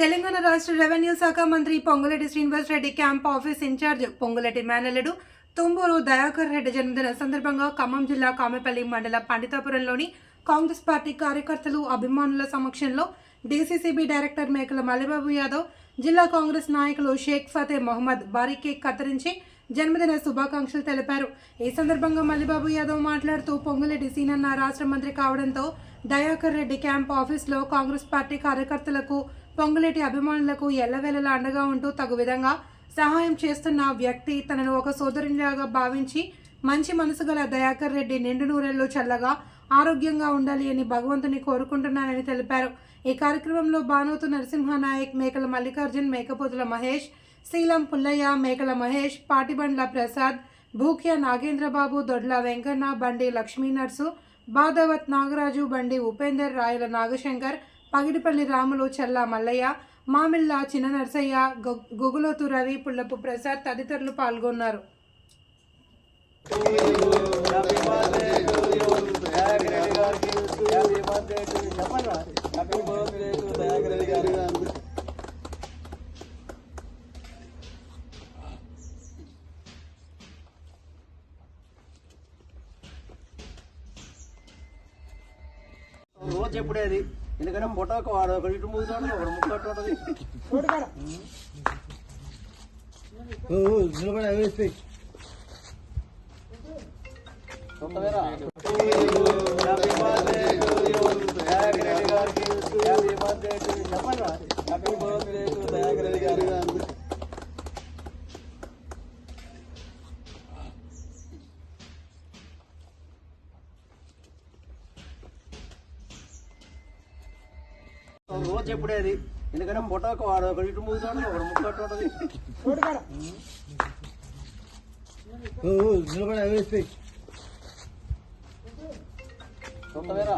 తెలంగాణ రాష్ట్ర రెవెన్యూ శాఖ మంత్రి Ponguleti Srinivas Reddy camp office incharge Ponguleti మేనల్లుడు తుంబూరు దయాకర్ రెడ్డి జన్మదిన సందర్భంగా ఖమ్మం జిల్లా కామెపల్లి మండల పండితాపురంలోని కాంగ్రెస్ పార్టీ కార్యకర్తలు అభిమానుల సమక్షంలో డీసీసీబీ డైరెక్టర్ మేకల మలిబాబు యాదవ్ జిల్లా కాంగ్రెస్ నాయకులు షేక్ ఫతే మొహమ్మద్ భారీ కేక్ కత్తిరించి జన్మదిన శుభాకాంక్షలు తెలిపారు. ఈ సందర్భంగా మల్లిబాబు యాదవ్ మాట్లాడుతూ పొంగులెడ్డి సీనన్న రాష్ట్ర మంత్రి కావడంతో దయాకర్ రెడ్డి క్యాంప్ ఆఫీస్లో కాంగ్రెస్ పార్టీ కార్యకర్తలకు పొంగులేటి అభిమానులకు ఎల్లవేళలా అండగా ఉంటూ తగు విధంగా సహాయం చేస్తున్న వ్యక్తి తనను ఒక సోదరునిలాగా భావించి మంచి మనసు గల దయాకర్ రెడ్డి నిండు నూరెళ్ళు చల్లగా ఆరోగ్యంగా ఉండాలి అని భగవంతుని కోరుకుంటున్నానని తెలిపారు. ఈ కార్యక్రమంలో బానోతు నరసింహనాయక్ మేకల మల్లికార్జున్ మేకపోతుల మహేష్ శీలం పుల్లయ్య మేకల మహేష్ పాటిబండ్ల ప్రసాద్ భూక్య నాగేంద్రబాబు దొడ్ల వెంకన్న బండి లక్ష్మీ నర్సు బాధవత్ నాగరాజు బండి ఉపేందర్ రాయల నాగశంకర్ పగిడిపల్లి రాములు చల్ల మల్లయ్య మామిళ్ళ చిన్న నర్సయ్య గొ- గొగులోతు రవి పుల్లపు ప్రసాద్ తదితరులు పాల్గొన్నారు. రోజు చెప్పడేది ఎందుకంటే ముఠాకు వాడు ఒకటి ఇటు మూగుతాడు ఒకడు ముక్క అటు ఉంటది. రోజు చెప్పడేది ఎందుకంటే ముఠాకు వాడు ఒకటి ఇటు మూగుతాడు ఒకడు ముక్క అటు ఉంటది. నిలబడి వేస్తే సొంతమేరా